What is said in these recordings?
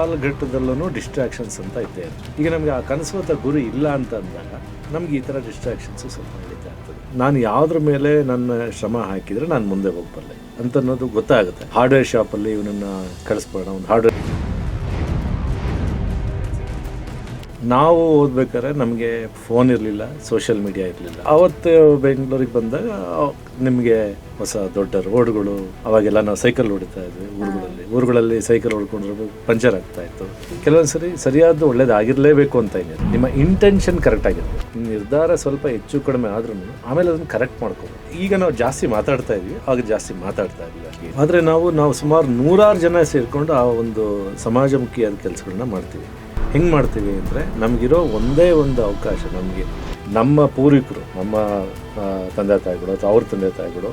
ಕಾಲಘಟ್ಟದಲ್ಲೂ distractions ಅಂತ ಇದ್ದೇ ಈಗ ನಮಗೆ ಆ ಕನಸು ಅಂತ ಗುರಿ ಇಲ್ಲ ಅಂತ ಅಂದಾಗ ನಮ್ಗೆ ಈ ಥರ ಡಿಸ್ಟ್ರಾಕ್ಷನ್ಸು ಸ್ವಲ್ಪ ಇರ್ತದೆ. ನಾನು ಯಾವುದ್ರ ಮೇಲೆ ನನ್ನ ಶ್ರಮ ಹಾಕಿದರೆ ನಾನು ಮುಂದೆ ಹೋಗ್ಬಲ್ಲೆ ಅಂತ ಅನ್ನೋದು ಗೊತ್ತಾಗುತ್ತೆ ಹಾರ್ಡ್ವೇರ್ ಶಾಪಲ್ಲಿ ಇವನನ್ನು ಕಳಿಸ್ಬೋಣ ಒಂದು ಹಾರ್ಡ್ವೇರ್ ನಾವು ಓದ್ಬೇಕಾದ್ರೆ ನಮಗೆ ಫೋನ್ ಇರಲಿಲ್ಲ ಸೋಷಿಯಲ್ ಮೀಡಿಯಾ ಇರಲಿಲ್ಲ. ಅವತ್ತು ಬೆಂಗಳೂರಿಗೆ ಬಂದಾಗ, ನಿಮಗೆ ಹೊಸ ದೊಡ್ಡ ರೋಡ್ಗಳು, ಅವಾಗೆಲ್ಲ ನಾವು ಸೈಕಲ್ ಹೊಡಿತಾ ಇದ್ವಿ ಊರುಗಳಲ್ಲಿ. ಊರುಗಳಲ್ಲಿ ಸೈಕಲ್ ಹೊಡ್ಕೊಂಡ್ರೆ ಪಂಚರ್ ಆಗ್ತಾ ಇತ್ತು. ಕೆಲವೊಂದು ಸರಿ ಸರಿಯಾದ ಒಳ್ಳೇದಾಗಿರಲೇಬೇಕು ಅಂತ ಇದೆ ನಿಮ್ಮ ಇಂಟೆನ್ಷನ್ ಕರೆಕ್ಟ್ ಆಗಿದೆ ನಿರ್ಧಾರ ಸ್ವಲ್ಪ ಹೆಚ್ಚು ಕಡಿಮೆ ಆದ್ರೂ ಆಮೇಲೆ ಅದನ್ನು ಕರೆಕ್ಟ್ ಮಾಡ್ಕೋಬೇಕು ಈಗ ನಾವು ಜಾಸ್ತಿ ಮಾತಾಡ್ತಾ ಇದ್ವಿ, ಆಗ ಜಾಸ್ತಿ ಮಾತಾಡ್ತಾ ಇದ್ವಿ ಆದರೆ ನಾವು ನಾವು ಸುಮಾರು ನೂರಾರು ಜನ ಸೇರಿಕೊಂಡು ಆ ಒಂದು ಸಮಾಜಮುಖಿಯಾದ ಕೆಲಸಗಳನ್ನ ಮಾಡ್ತೀವಿ. ಹೆಂಗೆ ಮಾಡ್ತೀವಿ ಅಂದರೆ ನಮಗಿರೋ ಒಂದೇ ಒಂದು ಅವಕಾಶ ನಮಗೆ ನಮ್ಮ ಪೂರ್ವಿಕರು, ನಮ್ಮ ತಂದೆ ತಾಯಿಗಳು ಅಥವಾ ಅವ್ರ ತಂದೆ ತಾಯಿಗಳು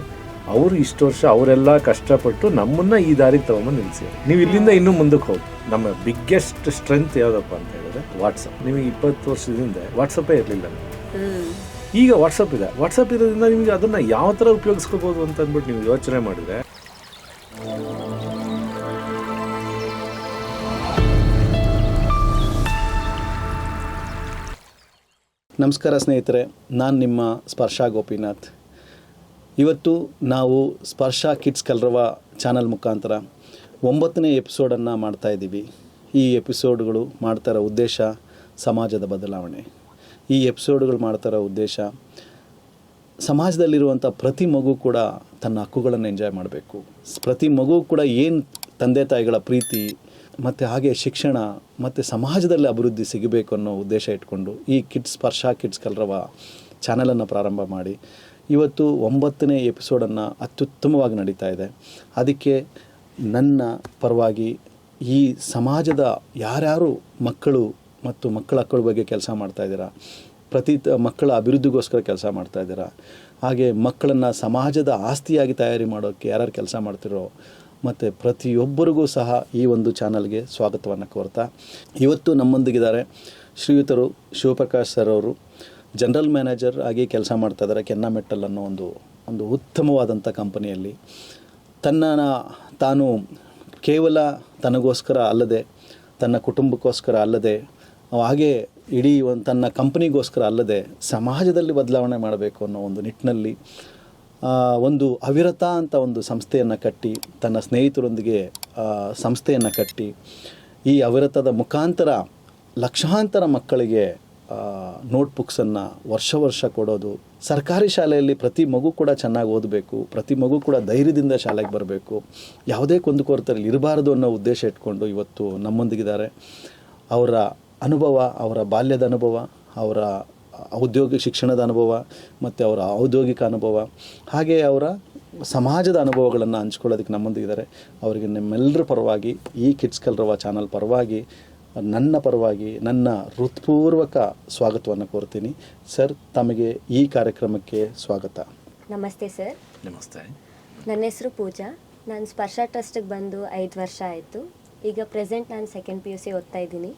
ಅವರು ಇಷ್ಟು ವರ್ಷ ಅವರೆಲ್ಲ ಕಷ್ಟಪಟ್ಟು ನಮ್ಮನ್ನ ಈ ದಾರಿಗೆ ತಗೊಂಬಂದು ನಿಲ್ಲಿಸಿ ನೀವು ಇಲ್ಲಿಂದ ಇನ್ನೂ ಮುಂದಕ್ಕೆ ಹೋಗಿ. ನಮ್ಮ ಬಿಗ್ಗೆಸ್ಟ್ ಸ್ಟ್ರೆಂತ್ ಯಾವುದಪ್ಪ ಅಂತ ಹೇಳಿದ್ರೆ ವಾಟ್ಸಪ್ ನಿಮಗೆ ಇಪ್ಪತ್ತು ವರ್ಷದಿಂದ ವಾಟ್ಸಪ್ಪೇ ಇರಲಿಲ್ಲ ಈಗ ವಾಟ್ಸಪ್ ಇದೆ. ವಾಟ್ಸಪ್ ಇರೋದ್ರಿಂದ ನಿಮಗೆ ಅದನ್ನು ಯಾವ ಥರ ಉಪಯೋಗಿಸ್ಕೋಬೋದು ಅಂತ ಅಂದ್ಬಿಟ್ಟು ನೀವು ಯೋಚನೆ ಮಾಡಿದ್ರೆ ನಮಸ್ಕಾರ ಸ್ನೇಹಿತರೆ ನಾನು ನಿಮ್ಮ ಸ್ಪರ್ಶ ಗೋಪಿನಾಥ್. ಇವತ್ತು ನಾವು ಸ್ಪರ್ಶ ಕಿಡ್ಸ್ ಕಲ್ರವ ಚಾನಲ್ ಮುಖಾಂತರ ಒಂಬತ್ತನೇ ಎಪಿಸೋಡನ್ನು ಮಾಡ್ತಾ ಇದ್ದೀವಿ. ಈ ಎಪಿಸೋಡ್ಗಳು ಮಾಡ್ತಾ ಇರೋ ಉದ್ದೇಶ ಸಮಾಜದ ಬದಲಾವಣೆ. ಈ ಎಪಿಸೋಡ್ಗಳು ಮಾಡ್ತಾ ಇರೋ ಉದ್ದೇಶ ಸಮಾಜದಲ್ಲಿರುವಂಥ ಪ್ರತಿ ಮಗು ಕೂಡ ತನ್ನ ಹಕ್ಕುಗಳನ್ನು ಎಂಜಾಯ್ ಮಾಡಬೇಕು. ಪ್ರತಿ ಮಗು ಕೂಡ ಏನು ತಂದೆ ತಾಯಿಗಳ ಪ್ರೀತಿ, ಮತ್ತು ಹಾಗೆ ಶಿಕ್ಷಣ, ಮತ್ತು ಸಮಾಜದಲ್ಲಿ ಅಭಿವೃದ್ಧಿ ಸಿಗಬೇಕು ಅನ್ನೋ ಉದ್ದೇಶ ಇಟ್ಕೊಂಡು ಈ ಕಿಡ್ಸ್ ಸ್ಪರ್ಶ ಕಿಡ್ಸ್ ಕಲ್ರವ ಚಾನಲನ್ನು ಪ್ರಾರಂಭ ಮಾಡಿ. ಇವತ್ತು ಒಂಬತ್ತನೇ ಎಪಿಸೋಡನ್ನು ಅತ್ಯುತ್ತಮವಾಗಿ ನಡೀತಾ ಇದೆ. ಅದಕ್ಕೆ ನನ್ನ ಪರವಾಗಿ ಈ ಸಮಾಜದ ಯಾರ್ಯಾರು ಮಕ್ಕಳು ಮತ್ತು ಮಕ್ಕಳ ಹಕ್ಕಳ ಬಗ್ಗೆ ಕೆಲಸ ಮಾಡ್ತಾ ಇದ್ದೀರಾ, ಪ್ರತಿ ಮಕ್ಕಳ ಅಭಿವೃದ್ಧಿಗೋಸ್ಕರ ಕೆಲಸ ಮಾಡ್ತಾ ಇದ್ದೀರಾ, ಹಾಗೆ ಮಕ್ಕಳನ್ನು ಸಮಾಜದ ಆಸ್ತಿಯಾಗಿ ತಯಾರಿ ಮಾಡೋಕ್ಕೆ ಯಾರ್ಯಾರು ಕೆಲಸ ಮಾಡ್ತಿರೋ, ಮತ್ತು ಪ್ರತಿಯೊಬ್ಬರಿಗೂ ಸಹ ಈ ಒಂದು ಚಾನಲ್ಗೆ ಸ್ವಾಗತವನ್ನು ಕೋರ್ತಾ, ಇವತ್ತು ನಮ್ಮೊಂದಿಗಿದ್ದಾರೆ ಶ್ರೀಯುತರು ಶಿವಪ್ರಕಾಶ್ ಸರ್ ಅವರು. ಜನರಲ್ ಮ್ಯಾನೇಜರ್ ಆಗಿ ಕೆಲಸ ಮಾಡ್ತಾ ಇದ್ದಾರೆ ಕೆನ್ನಾಮೆಟ್ಟಲ್ ಅನ್ನೋ ಒಂದು ಒಂದು ಉತ್ತಮವಾದಂಥ ಕಂಪನಿಯಲ್ಲಿ. ತನ್ನ ತಾನು ಕೇವಲ ತನಗೋಸ್ಕರ ಅಲ್ಲದೆ, ತನ್ನ ಕುಟುಂಬಕ್ಕೋಸ್ಕರ ಅಲ್ಲದೆ, ಹಾಗೆ ಇಡೀ ಒಂದು ತನ್ನ ಕಂಪನಿಗೋಸ್ಕರ ಅಲ್ಲದೆ ಸಮಾಜದಲ್ಲಿ ಬದಲಾವಣೆ ಮಾಡಬೇಕು ಅನ್ನೋ ಒಂದು ನಿಟ್ಟಿನಲ್ಲಿ ಒಂದು ಅವಿರತ ಅಂತ ಒಂದು ಸಂಸ್ಥೆಯನ್ನು ಕಟ್ಟಿ, ತನ್ನ ಸ್ನೇಹಿತರೊಂದಿಗೆ ಸಂಸ್ಥೆಯನ್ನು ಕಟ್ಟಿ, ಈ ಅವಿರತದ ಮುಖಾಂತರ ಲಕ್ಷಾಂತರ ಮಕ್ಕಳಿಗೆ ನೋಟ್ಬುಕ್ಸನ್ನು ವರ್ಷ ವರ್ಷ ಕೊಡೋದು. ಸರ್ಕಾರಿ ಶಾಲೆಯಲ್ಲಿ ಪ್ರತಿ ಮಗು ಕೂಡ ಚೆನ್ನಾಗಿ ಓದಬೇಕು, ಪ್ರತಿ ಮಗು ಕೂಡ ಧೈರ್ಯದಿಂದ ಶಾಲೆಗೆ ಬರಬೇಕು. ಯಾವುದೇ ಕುಂದುಕೊರತೆಯಲ್ಲಿ ಇರಬಾರದು ಅನ್ನೋ ಉದ್ದೇಶ ಇಟ್ಕೊಂಡು ಇವತ್ತು ನಮ್ಮೊಂದಿಗಿದ್ದಾರೆ. ಅವರ ಅನುಭವ, ಅವರ ಬಾಲ್ಯದ ಅನುಭವ, ಅವರ ಔದ್ಯೋಗಿಕ ಶಿಕ್ಷಣದ ಅನುಭವ, ಮತ್ತು ಅವರ ಔದ್ಯೋಗಿಕ ಅನುಭವ, ಹಾಗೆ ಅವರ ಸಮಾಜದ ಅನುಭವಗಳನ್ನು ಹಂಚ್ಕೊಳ್ಳೋದಕ್ಕೆ ನಮ್ಮೊಂದಿಗಿದ್ದಾರೆ. ಅವರಿಗೆ ನಿಮ್ಮೆಲ್ಲರ ಪರವಾಗಿ, ಈ ಕಿಡ್ಸ್ ಕಲ್ರವ ಚಾನಲ್ ಪರವಾಗಿ ನನ್ನ ಪರವಾಗಿ ನನ್ನ ಹೃತ್ಪೂರ್ವಕ ಸ್ವಾಗತವನ್ನು ಕೋರ್ತೀನಿ. ಸರ್ ತಮಗೆ ಈ ಕಾರ್ಯಕ್ರಮಕ್ಕೆ ಸ್ವಾಗತ. ನಮಸ್ತೆ ಸರ್. ನಮಸ್ತೆ. ನನ್ನ ಹೆಸರು ಪೂಜಾ. ನಾನು ಸ್ಪರ್ಶ ಟ್ರಸ್ಟಿಗೆ ಬಂದು ಐದು ವರ್ಷ ಆಯಿತು. ಈಗ ಪ್ರೆಸೆಂಟ್ ನಾನು ಸೆಕೆಂಡ್ ಪಿ ಯು ಸಿ ಓದ್ತಾ ಇದ್ದೀನಿ.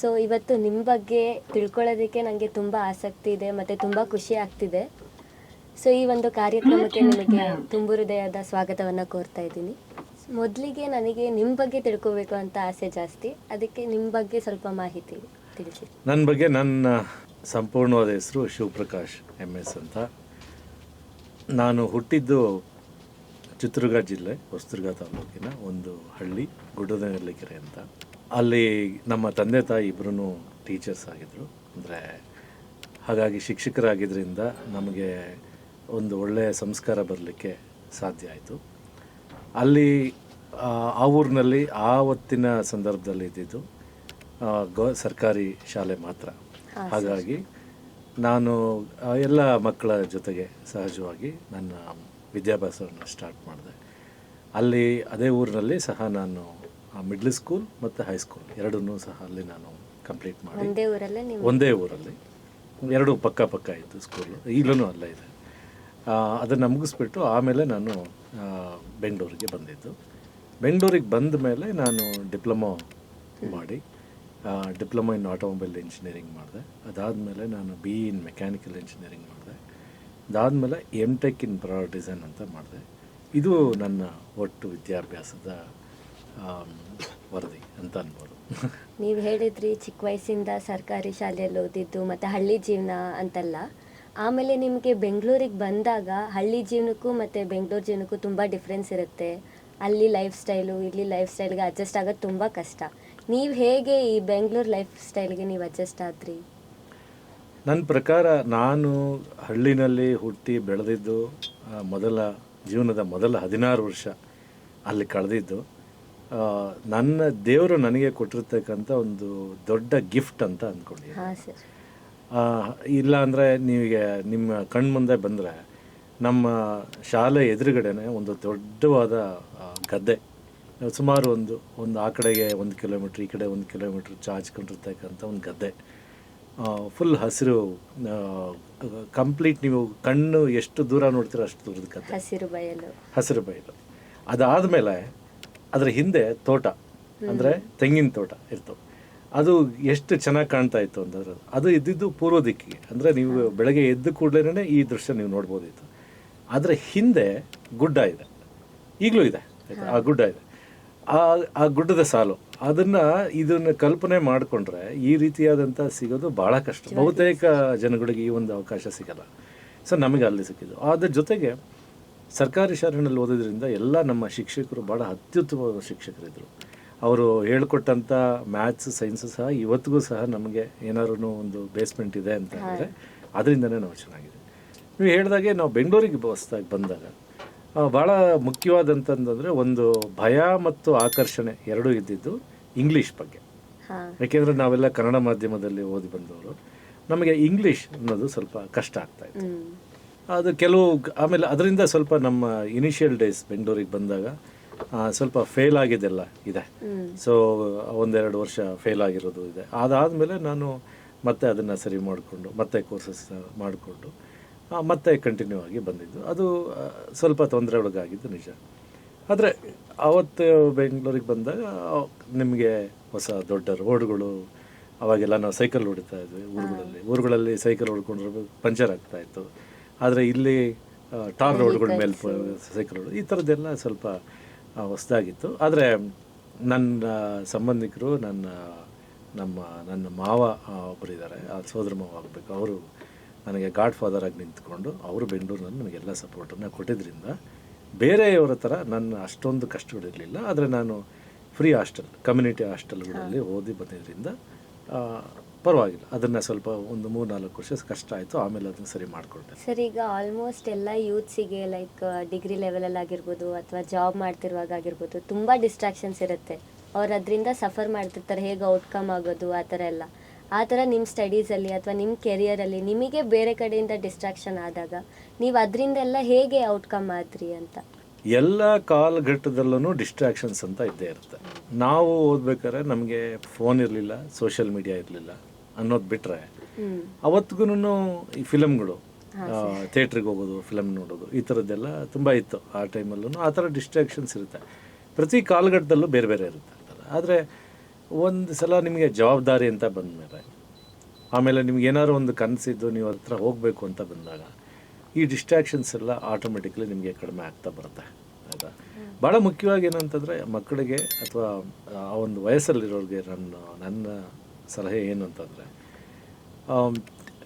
ಸೊ ಇವತ್ತು ನಿಮ್ಮ ಬಗ್ಗೆ ತಿಳ್ಕೊಳ್ಳೋದಕ್ಕೆ ನನಗೆ ತುಂಬ ಆಸಕ್ತಿ ಇದೆ ಮತ್ತು ತುಂಬ ಖುಷಿ ಆಗ್ತಿದೆ. ಸೊ ಈ ಒಂದು ಕಾರ್ಯಕ್ರಮಕ್ಕೆ ನಿಮಗೆ ತುಂಬು ಹೃದಯದ ಸ್ವಾಗತವನ್ನು ಕೋರ್ತಾ ಇದ್ದೀನಿ. ಮೊದಲಿಗೆ ನನಗೆ ನಿಮ್ಮ ಬಗ್ಗೆ ತಿಳ್ಕೋಬೇಕು ಅಂತ ಆಸೆ ಜಾಸ್ತಿ. ಅದಕ್ಕೆ ನಿಮ್ಮ ಬಗ್ಗೆ ಸ್ವಲ್ಪ ಮಾಹಿತಿ ತಿಳಿಸಿ. ನನ್ನ ಬಗ್ಗೆ ನನ್ನ ಸಂಪೂರ್ಣವಾದ ಹೆಸರು ಶಿವಪ್ರಕಾಶ್ ಎಂ ಎಸ್ ಅಂತ. ನಾನು ಹುಟ್ಟಿದ್ದು ಚಿತ್ರದುರ್ಗ ಜಿಲ್ಲೆ, ಹೊಸದುರ್ಗ ತಾಲೂಕಿನ ಒಂದು ಹಳ್ಳಿ ಗುಡ್ಡದನೆಲ್ಲಿಕೆರೆ ಅಂತ. ಅಲ್ಲಿ ನಮ್ಮ ತಂದೆ ತಾಯಿ ಇಬ್ಬರೂ ಟೀಚರ್ಸ್ ಆಗಿದ್ದರು ಅಂದರೆ ಹಾಗಾಗಿ ಶಿಕ್ಷಕರಾಗಿದ್ದರಿಂದ ನಮಗೆ ಒಂದು ಒಳ್ಳೆಯ ಸಂಸ್ಕಾರ ಬರಲಿಕ್ಕೆ ಸಾಧ್ಯ ಆಯಿತು. ಅಲ್ಲಿ ಆ ಊರಿನಲ್ಲಿ ಆವತ್ತಿನ ಸಂದರ್ಭದಲ್ಲಿ ಇದ್ದಿದ್ದು ಗೋ ಸರ್ಕಾರಿ ಶಾಲೆ ಮಾತ್ರ. ಹಾಗಾಗಿ ನಾನು ಎಲ್ಲ ಮಕ್ಕಳ ಜೊತೆಗೆ ಸಹಜವಾಗಿ ನನ್ನ ವಿದ್ಯಾಭ್ಯಾಸವನ್ನು ಸ್ಟಾರ್ಟ್ ಮಾಡಿದೆ. ಅಲ್ಲಿ ಅದೇ ಊರಿನಲ್ಲಿ ಸಹ ನಾನು ಮಿಡ್ಲ್ ಸ್ಕೂಲ್ ಮತ್ತು ಹೈಸ್ಕೂಲ್ ಎರಡನ್ನೂ ಸಹ ಅಲ್ಲಿ ನಾನು ಕಂಪ್ಲೀಟ್ ಮಾಡಿ ಒಂದೇ ಊರಲ್ಲೇ ಒಂದೇ ಊರಲ್ಲಿ. ಎರಡು ಪಕ್ಕ ಪಕ್ಕ ಇತ್ತು ಸ್ಕೂಲು ಈಗಲೂ ಅಲ್ಲೇ ಇದೆ. ಅದನ್ನು ಮುಗಿಸ್ಬಿಟ್ಟು ಆಮೇಲೆ ನಾನು ಬೆಂಗಳೂರಿಗೆ ಬಂದಿದ್ದು. ಬೆಂಗಳೂರಿಗೆ ಬಂದ ಮೇಲೆ ನಾನು ಡಿಪ್ಲೊಮೊ ಮಾಡಿ ಡಿಪ್ಲೊಮೊ ಇನ್ ಆಟೋಮೊಬೈಲ್ ಇಂಜಿನಿಯರಿಂಗ್ ಮಾಡಿದೆ. ಅದಾದಮೇಲೆ ನಾನು ಬಿ ಇನ್ ಮೆಕ್ಯಾನಿಕಲ್ ಇಂಜಿನಿಯರಿಂಗ್ ಮಾಡಿದೆ. ಅದಾದಮೇಲೆ M tech in product design ಅಂತ ಮಾಡಿದೆ. ಇದು ನನ್ನ ಒಟ್ಟು ವಿದ್ಯಾಭ್ಯಾಸದ ವರದಿ ಅಂತ ಅನ್ಬೋದು. ನೀವು ಹೇಳಿದ್ರಿ ಚಿಕ್ಕ ವಯಸ್ಸಿಂದ ಸರ್ಕಾರಿ ಶಾಲೆಯಲ್ಲಿ ಓದಿದ್ದು, ಮತ್ತು ಹಳ್ಳಿ ಜೀವನ ಅಂತೆಲ್ಲ. ಆಮೇಲೆ ನಿಮಗೆ ಬೆಂಗಳೂರಿಗೆ ಬಂದಾಗ ಹಳ್ಳಿ ಜೀವನಕ್ಕೂ ಮತ್ತು ಬೆಂಗಳೂರು ಜೀವನಕ್ಕೂ ತುಂಬ ಡಿಫ್ರೆನ್ಸ್ ಇರುತ್ತೆ. ಅಲ್ಲಿ ಲೈಫ್ ಸ್ಟೈಲು ಇಲ್ಲಿ ಲೈಫ್ ಸ್ಟೈಲ್ಗೆ ಅಡ್ಜಸ್ಟ್ ಆಗೋದು ತುಂಬ ಕಷ್ಟ. ನೀವು ಹೇಗೆ ಈ ಬೆಂಗಳೂರು ಲೈಫ್ ಸ್ಟೈಲ್ಗೆ ನೀವು ಅಡ್ಜಸ್ಟ್ ಆದ್ರಿ? ನನ್ನ ಪ್ರಕಾರ ನಾನು ಹಳ್ಳಿನಲ್ಲಿ ಹುಟ್ಟಿ ಬೆಳೆದಿದ್ದು ಮೊದಲ ಜೀವನದ ಮೊದಲ ಹದಿನಾರು ವರ್ಷ ಅಲ್ಲಿ ಕಳೆದಿದ್ದು. ನನ್ನ ದೇವರು ನನಗೆ ಕೊಟ್ಟಿರ್ತಕ್ಕಂಥ ಒಂದು ದೊಡ್ಡ ಗಿಫ್ಟ್ ಅಂತ ಅಂದ್ಕೊಂಡಿದ್ದೀನಿ. ಹಾಂ ಸರ್ ಆ, ಇಲ್ಲ ಅಂದರೆ ನಿಮಗೆ ನಿಮ್ಮ ಕಣ್ಮುಂದೆ ಬಂದರೆ ನಮ್ಮ ಶಾಲೆ ಎದುರುಗಡೆನೆ ಒಂದು ದೊಡ್ಡವಾದ ಗದ್ದೆ. ಸುಮಾರು ಒಂದು ಒಂದು ಆ ಕಡೆಗೆ ಒಂದು ಕಿಲೋಮೀಟ್ರ್ ಈ ಕಡೆ ಒಂದು ಕಿಲೋಮೀಟ್ರ್ ಚಾಚ್ಕೊಂಡಿರ್ತಕ್ಕಂಥ ಒಂದು ಗದ್ದೆ. ಫುಲ್ ಹಸಿರು ಕಂಪ್ಲೀಟ್ ನೀವು ಕಣ್ಣು ಎಷ್ಟು ದೂರ ನೋಡ್ತೀರ ಅಷ್ಟು ದೂರದ ಗದ್ದೆ. ಹಸಿರು ಬಯಲು. ಹಸಿರು ಬಯಲು. ಅದಾದಮೇಲೆ ಅದರ ಹಿಂದೆ ತೋಟ ಅಂದರೆ ತೆಂಗಿನ ತೋಟ ಇತ್ತು ಅದು ಎಷ್ಟು ಚೆನ್ನಾಗಿ ಕಾಣ್ತಾ ಇತ್ತು ಅಂತಂದ್ರೆ ಅದು ಇದ್ದಿದ್ದು ಪೂರ್ವ ದಿಕ್ಕಿಗೆ. ಅಂದರೆ ನೀವು ಬೆಳಗ್ಗೆ ಎದ್ದು ಕೂಡಲೇ ಈ ದೃಶ್ಯ ನೀವು ನೋಡ್ಬೋದಿತ್ತು. ಅದರ ಹಿಂದೆ ಗುಡ್ಡ ಇದೆ. ಈಗಲೂ ಇದೆ ಆ ಗುಡ್ಡ ಇದೆ. ಆ ಆ ಗುಡ್ಡದ ಸಾಲು. ಅದನ್ನು ಇದನ್ನು ಕಲ್ಪನೆ ಮಾಡಿಕೊಂಡ್ರೆ ಈ ರೀತಿಯಾದಂಥ ಸಿಗೋದು ಭಾಳ ಕಷ್ಟ. ಬಹುತೇಕ ಜನಗಳಿಗೆ ಈ ಒಂದು ಅವಕಾಶ ಸಿಗಲ್ಲ. ಸೊ ನಮಗೆ ಅಲ್ಲಿ ಸಿಕ್ಕಿದ್ದು. ಅದ್ರ ಜೊತೆಗೆ ಸರ್ಕಾರಿ ಶಾಲೆಯಲ್ಲಿ ಓದೋದ್ರಿಂದ ಎಲ್ಲ ನಮ್ಮ ಶಿಕ್ಷಕರು ಭಾಳ ಅತ್ಯುತ್ತಮವಾದ ಶಿಕ್ಷಕರಿದ್ದರು ಅವರು ಹೇಳ್ಕೊಟ್ಟಂಥ ಮ್ಯಾಥ್ಸ್ ಸೈನ್ಸ್ ಸಹ ಇವತ್ತಿಗೂ ಸಹ ನಮಗೆ ಏನಾದ್ರು ಒಂದು ಬೇಸ್ಮೆಂಟ್ ಇದೆ ಅಂತ ಹೇಳಿದ್ರೆ ಅದರಿಂದನೇ ನಾವು ಚೆನ್ನಾಗಿದೆ ನೀವು ಹೇಳಿದಾಗೆ ನಾವು ಬೆಂಗಳೂರಿಗೆ ಹೊಸ್ದಾಗಿ ಬಂದಾಗ ಭಾಳ ಮುಖ್ಯವಾದಂತಂದ್ರೆ ಒಂದು ಭಯ ಮತ್ತು ಆಕರ್ಷಣೆ ಎರಡೂ ಇದ್ದಿದ್ದು ಇಂಗ್ಲೀಷ್ ಬಗ್ಗೆ. ಯಾಕೆಂದ್ರೆ ನಾವೆಲ್ಲ ಕನ್ನಡ ಮಾಧ್ಯಮದಲ್ಲಿ ಓದಿ ಬಂದವರು. ನಮಗೆ ಇಂಗ್ಲೀಷ್ ಅನ್ನೋದು ಸ್ವಲ್ಪ ಕಷ್ಟ ಆಗ್ತಾ ಇತ್ತು. ಅದು ಕೆಲವು ಆಮೇಲೆ ಅದರಿಂದ ಸ್ವಲ್ಪ ನಮ್ಮ ಇನಿಷಿಯಲ್ ಡೇಸ್ ಬೆಂಗಳೂರಿಗೆ ಬಂದಾಗ ಸ್ವಲ್ಪ ಫೇಲ್ ಆಗಿದ್ದೆಲ್ಲ ಇದೆ. ಸೊ ಒಂದೆರಡು ವರ್ಷ ಫೇಲ್ ಆಗಿರೋದು ಇದೆ. ಅದಾದಮೇಲೆ ನಾನು ಮತ್ತೆ ಅದನ್ನು ಸರಿ ಮಾಡಿಕೊಂಡು ಮತ್ತೆ ಕೋರ್ಸಸ್ ಮಾಡಿಕೊಂಡು ಮತ್ತೆ ಕಂಟಿನ್ಯೂ ಆಗಿ ಬಂದಿದ್ದು. ಅದು ಸ್ವಲ್ಪ ತೊಂದರೆ ಒಳಗಾಗಿದ್ದು ನಿಜ. ಆದರೆ ಅವತ್ತು ಬೆಂಗಳೂರಿಗೆ ಬಂದಾಗ ನಿಮಗೆ ಹೊಸ ದೊಡ್ಡ ರೋಡ್ಗಳು ಅವಾಗೆಲ್ಲ ನಾವು ಸೈಕಲ್ ಹೊಡಿತಾ ಇದ್ವಿ ಊರುಗಳಲ್ಲಿ. ಊರುಗಳಲ್ಲಿ ಸೈಕಲ್ ಹೊಡ್ಕೊಂಡ್ರೆ ಪಂಚರ್ ಆಗ್ತಾ ಇತ್ತು. ಆದರೆ ಇಲ್ಲಿ ಟಾರ್ ರೋಡ್ಗಳ ಮೇಲೆ ಸೈಕಲ್ ಹೊಡ್ ಈ ಥರದ್ದೆಲ್ಲ ಸ್ವಲ್ಪ ಹೊಸದಾಗಿತ್ತು. ಆದರೆ ನನ್ನ ಸಂಬಂಧಿಕರು ನನ್ನ ನಮ್ಮ ನನ್ನ ಮಾವ ಒಬ್ಬರಿದ್ದಾರೆ ಆ ಸೋದರ ಮಾವ ಆಗಬೇಕು. ಅವರು ನನಗೆ ಗಾಡ್ ಫಾದರ್ ಆಗಿ ನಿಂತ್ಕೊಂಡು ಅವರು ಬೆಂಗಳೂರಿನಲ್ಲಿ ನನಗೆಲ್ಲ ಸಪೋರ್ಟನ್ನು ಕೊಟ್ಟಿದ್ದರಿಂದ ಬೇರೆಯವರ ಥರ ನನ್ನ ಅಷ್ಟೊಂದು ಕಷ್ಟಗಳಿರಲಿಲ್ಲ. ಆದರೆ ನಾನು ಫ್ರೀ ಹಾಸ್ಟೆಲ್ ಕಮ್ಯುನಿಟಿ ಹಾಸ್ಟೆಲ್ಗಳಲ್ಲಿ ಓದಿ ಬಂದಿದ್ದರಿಂದ ಪರವಾಗಿಲ್ಲ. ಅದನ್ನ ಸ್ವಲ್ಪ ಒಂದು ಮೂರು ನಾಲ್ಕು ವರ್ಷ ಕಷ್ಟ ಆಯಿತು, ಆಮೇಲೆ ಅದನ್ನ ಸರಿ ಮಾಡ್ಕೊಂಡೆ ಸರ್, ಈಗ ಆಲ್ಮೋಸ್ಟ್ ಎಲ್ಲ ಯೂತ್ಸಿಗೆ ಲೈಕ್ ಡಿಗ್ರಿ ಲೆವೆಲಲ್ಲಿ ಆಗಿರ್ಬೋದು ಅಥವಾ ಜಾಬ್ ಮಾಡ್ತಿರುವಾಗ ಆಗಿರ್ಬೋದು ತುಂಬಾ ಡಿಸ್ಟ್ರಾಕ್ಷನ್ಸ್ ಇರುತ್ತೆ. ಅವ್ರು ಅದರಿಂದ ಸಫರ್ ಮಾಡ್ತಿರ್ತಾರೆ, ಹೇಗೆ ಔಟ್ಕಮ್ ಆಗೋದು, ಆ ಥರ ಎಲ್ಲ. ಆ ಥರ ನಿಮ್ಮ ಸ್ಟಡೀಸಲ್ಲಿ ಅಥವಾ ನಿಮ್ಮ ಕೆರಿಯರಲ್ಲಿ ನಿಮಗೆ ಬೇರೆ ಕಡೆಯಿಂದ ಡಿಸ್ಟ್ರಾಕ್ಷನ್ ಆದಾಗ ನೀವು ಅದರಿಂದೆಲ್ಲ ಹೇಗೆ ಔಟ್ಕಮ್ ಆದ್ರಿ ಅಂತ? ಎಲ್ಲ ಕಾಲಘಟ್ಟದಲ್ಲೂ ಡಿಸ್ಟ್ರಾಕ್ಷನ್ಸ್ ಅಂತ ಇದ್ದೇ ಇರುತ್ತೆ. ನಾವು ಓದ್ಬೇಕಾದ್ರೆ ನಮಗೆ ಫೋನ್ ಇರಲಿಲ್ಲ ಸೋಷಿಯಲ್ ಮೀಡಿಯಾ ಇರಲಿಲ್ಲ ಅನ್ನೋದು ಬಿಟ್ಟರೆ ಅವತ್ತಿಗೂ ಈ ಫಿಲಮ್ಗಳು ಥಿಯೇಟ್ರಿಗೆ ಹೋಗೋದು ಫಿಲಮ್ ನೋಡೋದು ಈ ಥರದ್ದೆಲ್ಲ ತುಂಬ ಇತ್ತು ಆ ಟೈಮಲ್ಲೂ ಆ ಥರ ಡಿಸ್ಟ್ರಾಕ್ಷನ್ಸ್ ಇರುತ್ತೆ. ಪ್ರತಿ ಕಾಲಘಟ್ಟದಲ್ಲೂ ಬೇರೆ ಬೇರೆ ಇರುತ್ತೆ ಆದರೆ ಒಂದು ಸಲ ನಿಮಗೆ ಜವಾಬ್ದಾರಿ ಅಂತ ಬಂದ ಮೇಲೆ ಆಮೇಲೆ ನಿಮ್ಗೆ ಏನಾದ್ರು ಒಂದು ಕನಸಿದ್ದು ನೀವು ಹತ್ರ ಹೋಗಬೇಕು ಅಂತ ಬಂದಾಗ ಈ ಡಿಸ್ಟ್ರಾಕ್ಷನ್ಸ್ ಎಲ್ಲ ಆಟೋಮೆಟಿಕ್ಲಿ ನಿಮಗೆ ಕಡಿಮೆ ಆಗ್ತಾ ಬರುತ್ತೆ ಆಯಿತಾ? ಭಾಳ ಮುಖ್ಯವಾಗಿ ಏನಂತಂದರೆ ಮಕ್ಕಳಿಗೆ ಅಥವಾ ಆ ಒಂದು ವಯಸ್ಸಲ್ಲಿರೋರಿಗೆ ನನ್ನ ನನ್ನ ಸಲಹೆ ಏನು ಅಂತಂದರೆ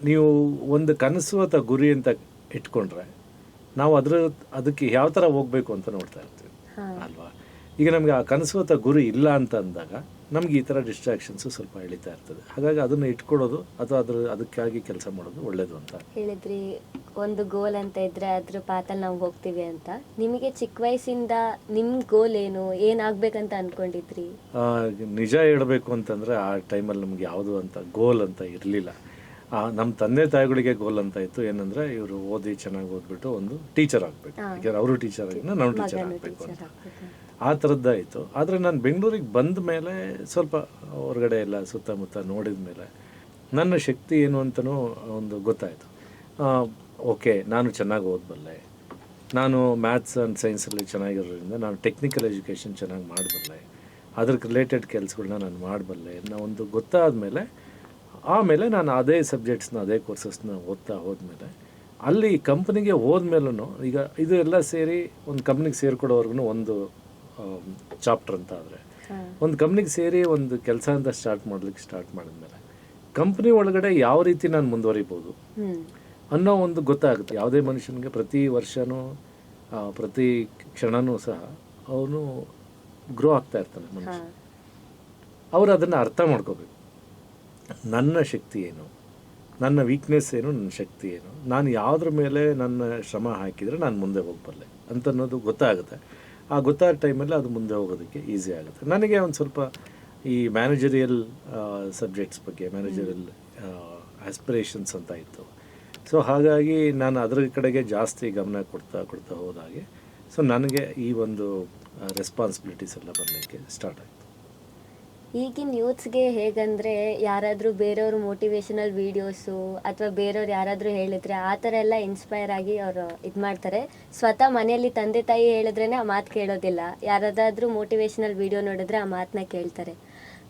ನೀವು ಒಂದು ಕನಸು ಅಥವಾ ಗುರಿ ಅಂತ ಇಟ್ಕೊಂಡ್ರೆ ನಾವು ಅದರ ಅದಕ್ಕೆ ಯಾವ ಥರ ಹೋಗಬೇಕು ಅಂತ ನೋಡ್ತಾ ಇರ್ತೀವಿ ಅಲ್ವಾ? ಈಗ ನಮಗೆ ಆ ಕನಸು ಅಥವಾ ಗುರಿ ಇಲ್ಲ ಅಂತ ಅಂದಾಗ ನಮ್ಗೆ ಈ ಥರ ಡಿಸ್ಟ್ರಾಕ್ಷನ್ಸು ಸ್ವಲ್ಪ ಎಳಿತಾ ಇರ್ತದೆ. ಹಾಗಾಗಿ ಅದನ್ನು ಇಟ್ಕೊಳ್ಳೋದು ಅಥವಾ ಅದ್ರ ಅದಕ್ಕಾಗಿ ಕೆಲಸ ಮಾಡೋದು ಒಳ್ಳೇದು ಅಂತ. ಹೇಳಿದ್ರಿ ಒಂದು ಗೋಲ್ ಅಂತ ಇದ್ರೆ ಅದ್ರ ಪಾತಲ್ಲಿ ನಾವು ಹೋಗ್ತೀವಿ ಅಂತ. ನಿಮಗೆ ಚಿಕ್ಕ ವಯಸ್ಸಿಂದ ನಿಮ್ಮ ಗೋಲ್ ಏನು? ಏನಾಗಬೇಕಂತ ಅನ್ಕೊಂಡಿದ್ರಿ? ಆ, ನಿಜ ಹೇಳಬೇಕು ಅಂತಂದರೆ ಆ ಟೈಮಲ್ಲಿ ನಮ್ಗೆ ಯಾವುದು ಅಂತ ಗೋಲ್ ಅಂತ ಇರಲಿಲ್ಲ. ನಮ್ಮ ತಂದೆ ತಾಯಿಗಳಿಗೆ ಗೋಲ್ ಅಂತ ಇತ್ತು. ಏನಂದ್ರೆ ಇವರು ಓದಿ ಚೆನ್ನಾಗಿ ಓದ್ಬಿಟ್ಟು ಒಂದು ಟೀಚರ್ ಆಗಬೇಕು. ಯಾಕಂದ್ರೆ ಅವರು ಟೀಚರ್ ಆಗಿ ನಾವು ಟೀಚರ್ ಆಗಬೇಕು ಅಂತ. ಆ ಥರದ್ದಾಯಿತು ಆದರೆ ನಾನು ಬೆಂಗಳೂರಿಗೆ ಬಂದ ಮೇಲೆ ಸ್ವಲ್ಪ ಹೊರಗಡೆ ಎಲ್ಲ ಸುತ್ತಮುತ್ತ ನೋಡಿದ ಮೇಲೆ ನನ್ನ ಶಕ್ತಿ ಏನು ಅಂತಲೂ ಒಂದು ಗೊತ್ತಾಯಿತು. ಓಕೆ, ನಾನು ಚೆನ್ನಾಗಿ ಓದಬಲ್ಲೆ. ನಾನು ಮ್ಯಾಥ್ಸ್ ಆ್ಯಂಡ್ ಸೈನ್ಸಲ್ಲಿ ಚೆನ್ನಾಗಿರೋದ್ರಿಂದ ನಾನು ಟೆಕ್ನಿಕಲ್ ಎಜುಕೇಷನ್ ಚೆನ್ನಾಗಿ ಮಾಡಬಲ್ಲೆ. ಅದಕ್ಕೆ ರಿಲೇಟೆಡ್ ಕೆಲಸಗಳನ್ನ ನಾನು ಮಾಡಬಲ್ಲೆ ಅನ್ನೋ ಒಂದು ಗೊತ್ತಾದ ಮೇಲೆ, ಆಮೇಲೆ ನಾನು ಅದೇ ಸಬ್ಜೆಕ್ಟ್ಸ್ನ, ಅದೇ ಕೋರ್ಸಸ್ನ ಓದ್ತಾ ಹೋದ್ಮೇಲೆ ಅಲ್ಲಿ ಕಂಪ್ನಿಗೆ ಹೋದ್ಮೇಲೂ ಈಗ ಇದು ಎಲ್ಲ ಸೇರಿ ಒಂದು ಕಂಪ್ನಿಗೆ ಸೇರಿಕೊಡೋವರೆಗೂ ಒಂದು ಚಾಪ್ಟರ್ ಅಂತ ಆದರೆ. ಒಂದು ಕಂಪ್ನಿಗೆ ಸೇರಿ ಒಂದು ಕೆಲಸ ಅಂತ ಸ್ಟಾರ್ಟ್ ಮಾಡ್ಲಿಕ್ಕೆ ಸ್ಟಾರ್ಟ್ ಮಾಡಿದ್ಮೇಲೆ ಕಂಪ್ನಿ ಒಳಗಡೆ ಯಾವ ರೀತಿ ನಾನು ಮುಂದುವರಿಬೋದು ಅನ್ನೋ ಒಂದು ಗೊತ್ತಾಗುತ್ತೆ. ಯಾವುದೇ ಮನುಷ್ಯನಿಗೆ ಪ್ರತಿ ವರ್ಷನೂ ಪ್ರತಿ ಕ್ಷಣನೂ ಸಹ ಅವನು ಗ್ರೋ ಆಗ್ತಾ ಇರ್ತಾನೆ ಮನುಷ್ಯ. ಅವರು ಅದನ್ನು ಅರ್ಥ ಮಾಡ್ಕೋಬೇಕು. ನನ್ನ ಶಕ್ತಿ ಏನು? ನನ್ನ ವೀಕ್ನೆಸ್ ಏನು? ನನ್ನ ಶಕ್ತಿ ಏನು? ನಾನು ಯಾವುದ್ರ ಮೇಲೆ ನನ್ನ ಶ್ರಮ ಹಾಕಿದರೆ ನಾನು ಮುಂದೆ ಹೋಗ್ಬಲ್ಲೆ ಅಂತ ಅನ್ನೋದು ಗೊತ್ತಾಗುತ್ತೆ. ಆ ಗೊತ್ತಾದ ಟೈಮಲ್ಲಿ ಅದು ಮುಂದೆ ಹೋಗೋದಕ್ಕೆ ಈಸಿ ಆಗುತ್ತೆ. ನನಗೆ ಒಂದು ಸ್ವಲ್ಪ ಈ ಮ್ಯಾನೇಜರಿಯಲ್ ಸಬ್ಜೆಕ್ಟ್ಸ್ ಬಗ್ಗೆ ಮ್ಯಾನೇಜರಿಯಲ್ ಆಸ್ಪಿರೇಷನ್ಸ್ ಅಂತ ಇತ್ತು. ಸೊ ಹಾಗಾಗಿ ನಾನು ಅದರ ಕಡೆಗೆ ಜಾಸ್ತಿ ಗಮನ ಕೊಡ್ತಾ ಕೊಡ್ತಾ ಹೋದಾಗೆ ಸೊ ನನಗೆ ಈ ಒಂದು ರೆಸ್ಪಾನ್ಸಿಬಿಲಿಟೀಸ್ ಎಲ್ಲ ಬರಲಿಕ್ಕೆ ಸ್ಟಾರ್ಟ್ ಆಯಿತು. ಈಗಿನ ಯೂತ್ಸ್ಗೆ ಹೇಗಂದ್ರೆ ಯಾರಾದರೂ ಬೇರೆಯವ್ರ ಮೋಟಿವೇಶನಲ್ ವೀಡಿಯೋಸು ಅಥವಾ ಬೇರೆಯವ್ರು ಯಾರಾದರೂ ಹೇಳಿದ್ರೆ ಆ ಥರ ಎಲ್ಲ ಇನ್ಸ್ಪೈರ್ ಆಗಿ ಅವರು ಇದು ಮಾಡ್ತಾರೆ. ಸ್ವತಃ ಮನೆಯಲ್ಲಿ ತಂದೆ ತಾಯಿ ಹೇಳಿದ್ರೇ ಆ ಮಾತು ಕೇಳೋದಿಲ್ಲ. ಯಾರದಾದ್ರೂ ಮೋಟಿವೇಶನಲ್ ವೀಡಿಯೋ ನೋಡಿದ್ರೆ ಆ ಮಾತನ್ನ ಕೇಳ್ತಾರೆ.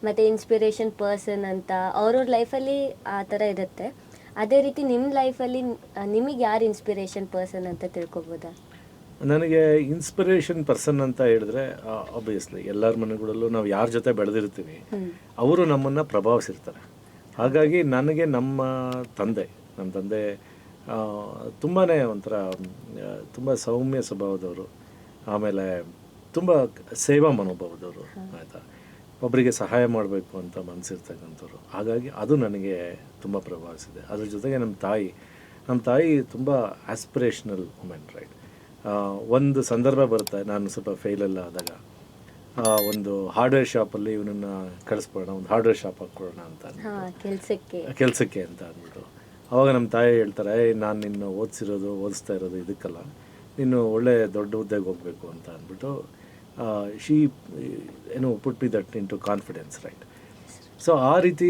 ಮತ್ತು ಇನ್ಸ್ಪಿರೇಷನ್ ಪರ್ಸನ್ ಅಂತ ಅವ್ರವ್ರ ಲೈಫಲ್ಲಿ ಆ ಥರ ಇರುತ್ತೆ. ಅದೇ ರೀತಿ ನಿಮ್ಮ ಲೈಫಲ್ಲಿ ನಿಮಗೆ ಯಾರು ಇನ್ಸ್ಪಿರೇಷನ್ ಪರ್ಸನ್ ಅಂತ ತಿಳ್ಕೊಬೋದಾ? ನನಗೆ ಇನ್ಸ್ಪಿರೇಷನ್ ಪರ್ಸನ್ ಅಂತ ಹೇಳಿದ್ರೆ ಆಬ್ವಿಯಸ್ಲಿ ಎಲ್ಲರ ಮನೆಗಳಲ್ಲೂ ನಾವು ಯಾರ ಜೊತೆ ಬೆಳೆದಿರ್ತೀವಿ ಅವರು ನಮ್ಮನ್ನು ಪ್ರಭಾವಿಸಿರ್ತಾರೆ. ಹಾಗಾಗಿ ನನಗೆ ನಮ್ಮ ತಂದೆ ನಮ್ಮ ತಂದೆ ತುಂಬಾ ಒಂಥರ ತುಂಬ ಸೌಮ್ಯ ಸ್ವಭಾವದವರು ಆಮೇಲೆ ತುಂಬ ಸೇವಾ ಮನೋಭಾವದವರು ಆಯಿತಾ? ಒಬ್ಬರಿಗೆ ಸಹಾಯ ಮಾಡಬೇಕು ಅಂತ ಮನಸ್ಸಿರ್ತಕ್ಕಂಥವ್ರು ಹಾಗಾಗಿ ಅದು ನನಗೆ ತುಂಬ ಪ್ರಭಾವಿಸಿದೆ. ಅದ್ರ ಜೊತೆಗೆ ನಮ್ಮ ತಾಯಿ ನಮ್ಮ ತಾಯಿ ತುಂಬ ಆಸ್ಪಿರೇಷನಲ್ ವುಮೆನ್ ರೈಟ್ ಒಂದು ಸಂದರ್ಭ ಬರುತ್ತೆ. ನಾನು ಸ್ವಲ್ಪ ಫೇಲೆಲ್ಲ ಆದಾಗ. ಒಂದು ಹಾರ್ಡ್ವೇರ್ ಶಾಪಲ್ಲಿ ಇವನನ್ನು ಕಳಿಸ್ಬಿಡೋಣ ಒಂದು ಹಾರ್ಡ್ವೇರ್ ಶಾಪ್ ಹಾಕ್ಕೊಡೋಣ ಅಂತ. ಕೆಲಸಕ್ಕೆ. ಕೆಲಸಕ್ಕೆ ಅಂತ ಅಂದ್ಬಿಟ್ಟು. ಅವಾಗ ನಮ್ಮ ತಾಯಿ ಹೇಳ್ತಾರೆ ನಾನು ನಿನ್ನ ಓದಿಸಿರೋದು ಓದಿಸ್ತಾ ಇರೋದು ಇದಕ್ಕಲ್ಲ. ನೀನು ಒಳ್ಳೆ ದೊಡ್ಡ ಹುದ್ದೆಗೆ ಹೋಗಬೇಕು ಅಂತ ಅಂದ್ಬಿಟ್ಟು ಶಿ ಏನು put be that into confidence right so ಆ ರೀತಿ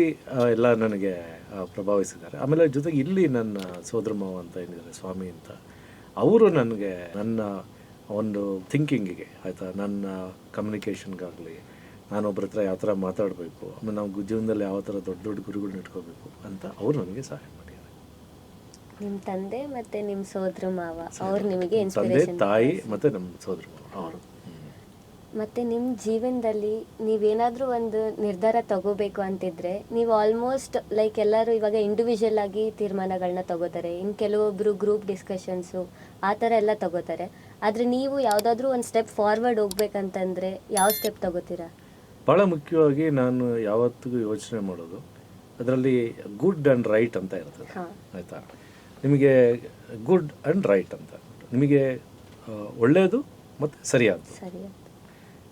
ಎಲ್ಲ ನನಗೆ ಪ್ರಭಾವಿಸಿದ್ದಾರೆ. ಆಮೇಲೆ ಜೊತೆಗೆ ಇಲ್ಲಿ ನನ್ನ ಸೋದರ ಮಾವ ಅಂತ ಏನಿದ್ದಾರೆ ಸ್ವಾಮಿ ಅಂತ. ಅವರು ನನಗೆ ನನ್ನ ಒಂದು ಥಿಂಕಿಂಗಿಗೆ ಆಯಿತಾ ನನ್ನ ಕಮ್ಯುನಿಕೇಷನ್ಗಾಗಲಿ ನಾನೊಬ್ಬರ ಹತ್ರ ಯಾವ ಥರ ಮಾತಾಡಬೇಕು ಆಮೇಲೆ ನಾವು ಜೀವನದಲ್ಲಿ ಯಾವ ಥರ ದೊಡ್ಡ ದೊಡ್ಡ ಗುರುಗಳನ್ನ ಇಟ್ಕೋಬೇಕು ಅಂತ ಅವರು ನನಗೆ ಸಹಾಯ ಮಾಡಿದ್ದಾರೆ. ನಿಮ್ಮ ತಂದೆ ಮತ್ತು ನಿಮ್ಮ ಸೋದರ ಮಾವ ಅವ್ರು ನಿಮಗೆ ತಂದೆ ತಾಯಿ ಮತ್ತು ನಮ್ಮ ಸೋದರ ಅವರು. ಮತ್ತೆ ನಿಮ್ಮ ಜೀವನದಲ್ಲಿ ನೀವೇನಾದರೂ ಒಂದು ನಿರ್ಧಾರ ತಗೋಬೇಕು ಅಂತಿದ್ರೆ ನೀವು ಆಲ್ಮೋಸ್ಟ್ ಲೈಕ್ ಎಲ್ಲರೂ ಇವಾಗ ಇಂಡಿವಿಜುವಲ್ ಆಗಿ ತೀರ್ಮಾನಗಳನ್ನ ತಗೋತಾರೆ. ಇನ್ನು ಕೆಲವೊಬ್ಬರು ಗ್ರೂಪ್ ಡಿಸ್ಕಷನ್ಸು ಆ ಥರ ಎಲ್ಲ ತಗೋತಾರೆ. ಆದರೆ ನೀವು ಯಾವುದಾದ್ರೂ ಒಂದು ಸ್ಟೆಪ್ ಫಾರ್ವರ್ಡ್ ಹೋಗ್ಬೇಕಂತಂದರೆ ಯಾವ ಸ್ಟೆಪ್ ತಗೋತೀರಾ? ಭಾಳ ಮುಖ್ಯವಾಗಿ ನಾನು ಯಾವತ್ತಿಗೂ ಯೋಚನೆ ಮಾಡೋದು ಅದರಲ್ಲಿ ಗುಡ್ ಆ್ಯಂಡ್ ರೈಟ್ ಅಂತ ಇರ್ತದೆ. ಆಯಿತಾ? ನಿಮಗೆ ಗುಡ್ ಆ್ಯಂಡ್ ರೈಟ್ ಅಂತ. ನಿಮಗೆ ಒಳ್ಳೆಯದು ಮತ್ತು ಸರಿಯಾದ ಸರಿ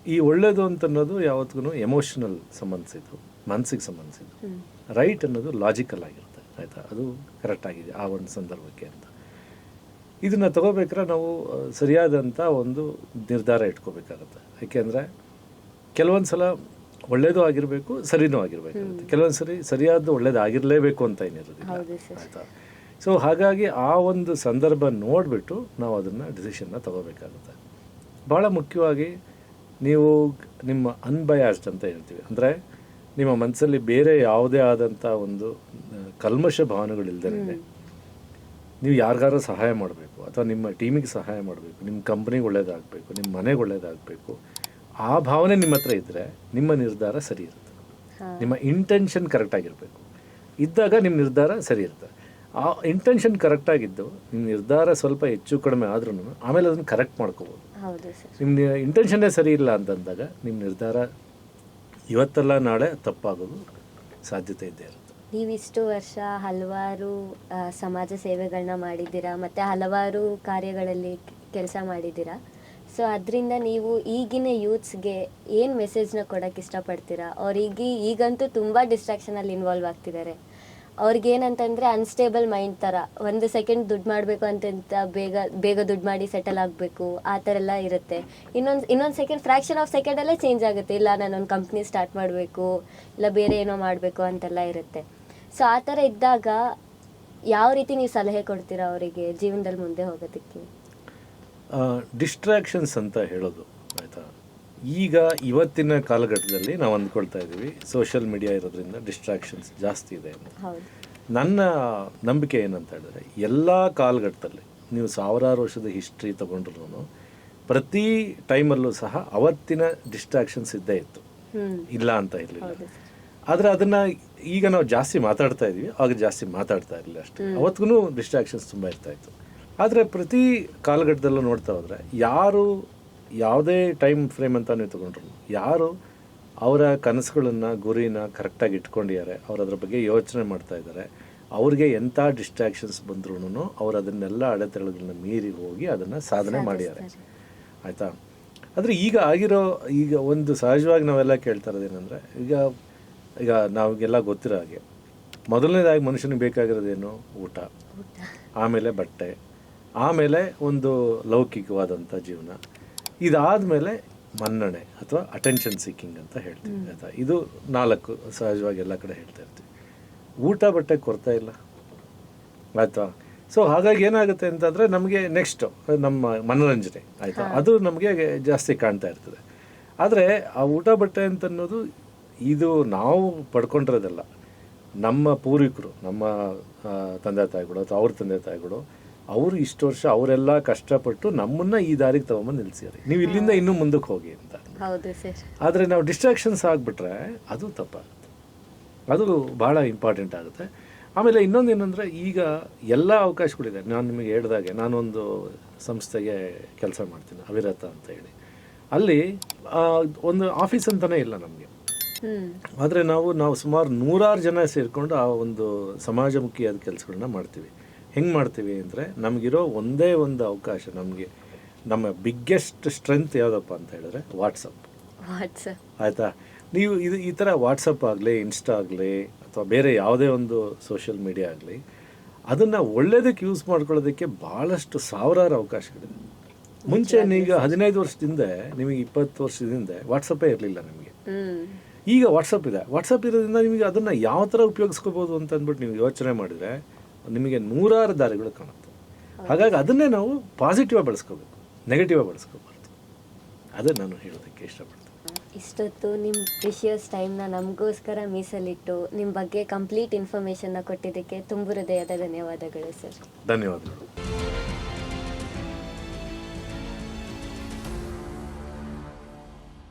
ಈ ಒಳ್ಳೆಯದು ಅಂತ ಅನ್ನೋದು ಯಾವತ್ತಿಗೂ ಎಮೋಷನಲ್ ಸಂಬಂಧಿಸಿದ್ದು ಮನಸ್ಸಿಗೆ ಸಂಬಂಧಿಸಿದ್ದು ರೈಟ್ ಅನ್ನೋದು ಲಾಜಿಕಲ್ ಆಗಿರುತ್ತೆ ಆಯಿತಾ? ಅದು ಕರೆಕ್ಟ್ ಆಗಿದೆ ಆ ಒಂದು ಸಂದರ್ಭಕ್ಕೆ ಅಂತ. ಇದನ್ನು ತಗೋಬೇಕಾದ್ರೆ ನಾವು ಸರಿಯಾದಂಥ ಒಂದು ನಿರ್ಧಾರ ಇಟ್ಕೋಬೇಕಾಗತ್ತೆ. ಯಾಕೆಂದರೆ ಕೆಲವೊಂದು ಸಲ ಒಳ್ಳೇದು ಆಗಿರಬೇಕು ಸರಿನೂ ಆಗಿರಬೇಕಾಗುತ್ತೆ. ಕೆಲವೊಂದು ಸರಿ ಸರಿಯಾದ ಒಳ್ಳೇದು ಆಗಿರಲೇಬೇಕು ಅಂತ ಏನಿರೋದಿಲ್ಲ ಆಯಿತಾ? ಸೊ ಹಾಗಾಗಿ ಆ ಒಂದು ಸಂದರ್ಭ ನೋಡಿಬಿಟ್ಟು ನಾವು ಅದನ್ನು ಡಿಸಿಷನ್ನ ತಗೋಬೇಕಾಗುತ್ತೆ. ಭಾಳ ಮುಖ್ಯವಾಗಿ ನೀವು ನಿಮ್ಮ ಅನ್ಬಯಾಸ್ಡ್ ಅಂತ ಹೇಳ್ತೀವಿ. ಅಂದರೆ ನಿಮ್ಮ ಮನಸ್ಸಲ್ಲಿ ಬೇರೆ ಯಾವುದೇ ಆದಂಥ ಒಂದು ಕಲ್ಮಶ ಭಾವನೆಗಳಿಲ್ದೇ ನೀವು ಯಾರಿಗಾರ ಸಹಾಯ ಮಾಡಬೇಕು ಅಥವಾ ನಿಮ್ಮ ಟೀಮಿಗೆ ಸಹಾಯ ಮಾಡಬೇಕು ನಿಮ್ಮ ಕಂಪ್ನಿಗೆ ಒಳ್ಳೇದಾಗಬೇಕು ನಿಮ್ಮ ಮನೆಗೆ ಒಳ್ಳೇದಾಗಬೇಕು ಆ ಭಾವನೆ ನಿಮ್ಮ ಹತ್ರ ಇದ್ದರೆ ನಿಮ್ಮ ನಿರ್ಧಾರ ಸರಿ ಇರುತ್ತೆ. ನಿಮ್ಮ ಇಂಟೆನ್ಷನ್ ಕರೆಕ್ಟ್ ಆಗಿರಬೇಕು. ಇದ್ದಾಗ ನಿಮ್ಮ ನಿರ್ಧಾರ ಸರಿ ಇರುತ್ತೆ. ಆ ಇಂಟೆನ್ಷನ್ ಕರೆಕ್ಟಾಗಿದ್ದು ನಿಮ್ಮ ನಿರ್ಧಾರ ಸ್ವಲ್ಪ ಹೆಚ್ಚು ಕಡಿಮೆ ಆದ್ರೂ ಆಮೇಲೆ ಅದನ್ನು ಕರೆಕ್ಟ್ ಮಾಡ್ಕೋಬೋದು. ಹೌದು ಸರ್. ನಿಮ್ಮ ಇಂಟೆನ್ಷನ್ನೇ ಸರಿ ಇಲ್ಲ ಅಂತಂದಾಗ ನಿಮ್ಮ ನಿರ್ಧಾರ ಇವತ್ತಲ್ಲ ನಾಳೆ ತಪ್ಪಾಗೋದು ಸಾಧ್ಯತೆ ಇದೆ ನೀವಿಷ್ಟು ನೀವು ಇಷ್ಟು ವರ್ಷ ಹಲವಾರು ಆ, ಸಮಾಜ ಸೇವೆಗಳನ್ನ ಮಾಡಿದ್ದೀರಾ ಮತ್ತು ಹಲವಾರು ಕಾರ್ಯಗಳಲ್ಲಿ ಕೆಲಸ ಮಾಡಿದ್ದೀರಾ? ಸೊ ಅದರಿಂದ ನೀವು ಈಗಿನ ಯೂತ್ಸ್ಗೆ ಏನು ಮೆಸೇಜ್ನ ಕೊಡೋಕ್ಕೆ ಇಷ್ಟಪಡ್ತೀರಾ? ಅವ್ರಿಗೆ ಈಗಂತೂ ತುಂಬ ಡಿಸ್ಟ್ರಾಕ್ಷನಲ್ಲಿ ಇನ್ವಾಲ್ವ್ ಆಗ್ತಿದ್ದಾರೆ. ಅವ್ರಿಗೇನಂತಂದರೆ ಅನ್ಸ್ಟೇಬಲ್ ಮೈಂಡ್ ಥರ ಒಂದು ಸೆಕೆಂಡ್ ದುಡ್ಡು ಮಾಡಬೇಕು ಅಂತಂತ ಬೇಗ ಬೇಗ ದುಡ್ಡು ಮಾಡಿ ಸೆಟಲ್ ಆಗಬೇಕು, ಆ ಥರ ಎಲ್ಲ ಇರುತ್ತೆ. ಇನ್ನೊಂದು ಇನ್ನೊಂದು ಸೆಕೆಂಡ್ ಫ್ರ್ಯಾಕ್ಷನ್ ಆಫ್ ಸೆಕೆಂಡಲ್ಲೇ ಚೇಂಜ್ ಆಗುತ್ತೆ. ಇಲ್ಲ, ನಾನೊಂದು ಕಂಪ್ನಿ ಸ್ಟಾರ್ಟ್ ಮಾಡಬೇಕು, ಇಲ್ಲ ಬೇರೆ ಏನೋ ಮಾಡಬೇಕು ಅಂತೆಲ್ಲ ಇರುತ್ತೆ. ಸೊ ಆ ಥರ ಇದ್ದಾಗ ಯಾವ ರೀತಿ ನೀವು ಸಲಹೆ ಕೊಡ್ತೀರಾ ಅವರಿಗೆ ಜೀವನದಲ್ಲಿ ಮುಂದೆ ಹೋಗೋದಕ್ಕೆ? ಡಿಸ್ಟ್ರಾಕ್ಷನ್ಸ್ ಅಂತ ಹೇಳೋದು, ಆಯಿತಾ? ಈಗ ಇವತ್ತಿನ ಕಾಲಘಟ್ಟದಲ್ಲಿ ನಾವು ಅಂದ್ಕೊಳ್ತಾ ಇದ್ದೀವಿ ಸೋಷಿಯಲ್ ಮೀಡಿಯಾ ಇರೋದ್ರಿಂದ ಡಿಸ್ಟ್ರಾಕ್ಷನ್ಸ್ ಜಾಸ್ತಿ ಇದೆ ಅಂತ. ನನ್ನ ನಂಬಿಕೆ ಏನಂತ ಹೇಳಿದ್ರೆ ಎಲ್ಲ ಕಾಲಘಟ್ಟದಲ್ಲಿ ನೀವು ಸಾವಿರಾರು ವರ್ಷದ ಹಿಸ್ಟ್ರಿ ತಗೊಂಡ್ರು ಪ್ರತಿ ಟೈಮಲ್ಲೂ ಸಹ ಅವತ್ತಿನ ಡಿಸ್ಟ್ರಾಕ್ಷನ್ಸ್ ಇದ್ದೇ ಇತ್ತು. ಇಲ್ಲ ಅಂತ ಇರಲಿಲ್ಲ. ಆದರೆ ಅದನ್ನು ಈಗ ನಾವು ಜಾಸ್ತಿ ಮಾತಾಡ್ತಾ ಇದೀವಿ ಆಗ ಜಾಸ್ತಿ ಮಾತಾಡ್ತಾ ಇರಲಿಲ್ಲ ಅಷ್ಟೇ. ಅವತ್ತಿಗೂ ಡಿಸ್ಟ್ರಾಕ್ಷನ್ಸ್ ತುಂಬ ಇರ್ತಾ ಇತ್ತು. ಆದರೆ ಪ್ರತಿ ಕಾಲಘಟ್ಟದಲ್ಲೂ ನೋಡ್ತಾ ಹೋದ್ರೆ ಯಾರು ಯಾವುದೇ ಟೈಮ್ ಫ್ರೇಮ್ ಅಂತ ನೀವು ತಗೊಂಡ್ರು ಯಾರು ಅವರ ಕನಸುಗಳನ್ನು ಗುರಿನ ಕರೆಕ್ಟಾಗಿ ಇಟ್ಕೊಂಡಿದ್ದಾರೆ ಅವ್ರು ಅದ್ರ ಬಗ್ಗೆ ಯೋಚನೆ ಮಾಡ್ತಾ ಇದ್ದಾರೆ ಅವ್ರಿಗೆ ಎಂಥ ಡಿಸ್ಟ್ರಾಕ್ಷನ್ಸ್ ಬಂದ್ರೂ ಅವ್ರು ಅದನ್ನೆಲ್ಲ ಅಡೆತಡೆಗಳನ್ನ ಮೀರಿ ಹೋಗಿ ಅದನ್ನು ಸಾಧನೆ ಮಾಡಿದ್ದಾರೆ. ಆಯಿತಾ? ಆದರೆ ಈಗ ಆಗಿರೋ ಈಗ ಒಂದು ಸಹಜವಾಗಿ ನಾವೆಲ್ಲ ಕೇಳ್ತಾ ಇರೋದೇನೆಂದರೆ ಈಗ ಈಗ ನಾವಿಗೆಲ್ಲ ಗೊತ್ತಿರೋ ಹಾಗೆ ಮೊದಲನೇದಾಗಿ ಮನುಷ್ಯನಿಗೆ ಬೇಕಾಗಿರೋದೇನು? ಊಟ. ಆಮೇಲೆ ಬಟ್ಟೆ. ಆಮೇಲೆ ಒಂದು ಲೌಕಿಕವಾದಂಥ ಜೀವನ. ಇದಾದಮೇಲೆ ಮನ್ನಣೆ ಅಥವಾ ಅಟೆನ್ಷನ್ ಸೀಕಿಂಗ್ ಅಂತ ಹೇಳ್ತೀವಿ. ಆಯಿತಾ? ಇದು ನಾಲ್ಕು ಸಹಜವಾಗಿ ಎಲ್ಲ ಕಡೆ ಹೇಳ್ತಾ ಇರ್ತೀವಿ. ಊಟ ಬಟ್ಟೆ ಕೊರ್ತಾ ಇಲ್ಲ. ಆಯಿತಾ? ಸೊ ಹಾಗಾಗಿ ಏನಾಗುತ್ತೆ ಅಂತಂದರೆ ನಮಗೆ ನೆಕ್ಸ್ಟು ನಮ್ಮ ಮನೋರಂಜನೆ ಆಯಿತಾ? ಅದು ನಮಗೆ ಜಾಸ್ತಿ ಕಾಣ್ತಾ ಇರ್ತದೆ. ಆದರೆ ಆ ಊಟ ಬಟ್ಟೆ ಅಂತ ಅನ್ನೋದು ಇದು ನಾವು ಪಡ್ಕೊಂಡಿರೋದಲ್ಲ. ನಮ್ಮ ಪೂರ್ವಿಕರು ನಮ್ಮ ತಂದೆ ತಾಯಿಗಳು ಅಥವಾ ಅವ್ರ ತಂದೆ ತಾಯಿಗಳು ಅವರು ಇಷ್ಟು ವರ್ಷ ಅವರೆಲ್ಲ ಕಷ್ಟಪಟ್ಟು ನಮ್ಮನ್ನ ಈ ದಾರಿಗೆ ತಗೊಂಬಂದು ನಿಲ್ಸಿದ್ದಾರೆ ನೀವು ಇಲ್ಲಿಂದ ಇನ್ನೂ ಮುಂದಕ್ಕೆ ಹೋಗಿ ಅಂತ. ಆದರೆ ನಾವು ಡಿಸ್ಟ್ರಾಕ್ಷನ್ಸ್ ಆಗಿಬಿಟ್ರೆ ಅದು ತಪ್ಪಾಗುತ್ತೆ. ಅದು ಭಾಳ ಇಂಪಾರ್ಟೆಂಟ್ ಆಗುತ್ತೆ. ಆಮೇಲೆ ಇನ್ನೊಂದು ಏನಂದರೆ ಈಗ ಎಲ್ಲ ಅವಕಾಶಗಳಿದೆ. ನಾನು ನಿಮಗೆ ಹೇಳ್ದಾಗೆ ನಾನೊಂದು ಸಂಸ್ಥೆಗೆ ಕೆಲಸ ಮಾಡ್ತೀನಿ ಅವಿರತ ಅಂತ ಹೇಳಿ. ಅಲ್ಲಿ ಒಂದು ಆಫೀಸ್ ಅಂತಲೇ ಇಲ್ಲ ನಮಗೆ. ಆದರೆ ನಾವು ನಾವು ಸುಮಾರು ನೂರಾರು ಜನ ಸೇರಿಕೊಂಡು ಆ ಒಂದು ಸಮಾಜಮುಖಿಯಾದ ಕೆಲಸಗಳನ್ನ ಮಾಡ್ತೀವಿ. ಹೆಂಗೆ ಮಾಡ್ತೀವಿ ಅಂದರೆ ನಮಗಿರೋ ಒಂದೇ ಒಂದು ಅವಕಾಶ ನಮಗೆ ನಮ್ಮ ಬಿಗ್ಗೆಸ್ಟ್ ಸ್ಟ್ರೆಂತ್ ಯಾವುದಪ್ಪ ಅಂತ ಹೇಳಿದ್ರೆ ವಾಟ್ಸಪ್ ವಾಟ್ಸಪ್ ಆಯಿತಾ? ನೀವು ಇದು ಈ ಥರ ವಾಟ್ಸಪ್ ಆಗಲಿ ಇನ್ಸ್ಟಾ ಆಗಲಿ ಅಥವಾ ಬೇರೆ ಯಾವುದೇ ಒಂದು ಸೋಷಿಯಲ್ ಮೀಡಿಯಾ ಆಗಲಿ ಅದನ್ನು ಒಳ್ಳೇದಕ್ಕೆ ಯೂಸ್ ಮಾಡ್ಕೊಳ್ಳೋದಕ್ಕೆ ಭಾಳಷ್ಟು ಸಾವಿರಾರು ಅವಕಾಶಗಳಿದೆ. ಮುಂಚೆ ಈಗ ಹದಿನೈದು ವರ್ಷದಿಂದ ನಿಮಗೆ ಇಪ್ಪತ್ತು ವರ್ಷದಿಂದ ವಾಟ್ಸಪ್ಪೇ ಇರಲಿಲ್ಲ ನಿಮಗೆ. ಈಗ ವಾಟ್ಸಪ್ ಇದೆ. ವಾಟ್ಸಪ್ ಇರೋದ್ರಿಂದ ನಿಮಗೆ ಅದನ್ನು ಯಾವ ಥರ ಉಪಯೋಗಿಸ್ಕೋಬೋದು ಅಂತ ಅಂದ್ಬಿಟ್ಟು ನೀವು ಯೋಚನೆ ಮಾಡಿದರೆ ನಿಮಗೆ ನೂರಾರು ದಾರಿಗಳು ಕಾಣುತ್ತೆ. ಹಾಗಾಗಿ ಅದನ್ನೇ ನಾವು ಪಾಸಿಟಿವ್ ಬಳಸ್ಕೋಬೇಕು. ನೆಗೆಟಿವ್ ಬಳಸ್ಕೋಬಾರ್ದು. ಅದೇ ನಾನು ಹೇಳೋದಕ್ಕೆ ಇಷ್ಟಪಡ್ತೀನಿ. ಇಷ್ಟೊತ್ತು ನಿಮ್ಮ ಪ್ರಿಷಿಯಸ್ ಟೈಮ್ನ ನಮಗೋಸ್ಕರ ಮೀಸಲಿಟ್ಟು ನಿಮ್ಮ ಬಗ್ಗೆ ಕಂಪ್ಲೀಟ್ ಇನ್ಫಾರ್ಮೇಷನ್ನ ಕೊಟ್ಟಿದ್ದಕ್ಕೆ ತುಂಬ ಹೃದಯದ ಧನ್ಯವಾದಗಳು ಸರ್ ಧನ್ಯವಾದಗಳು.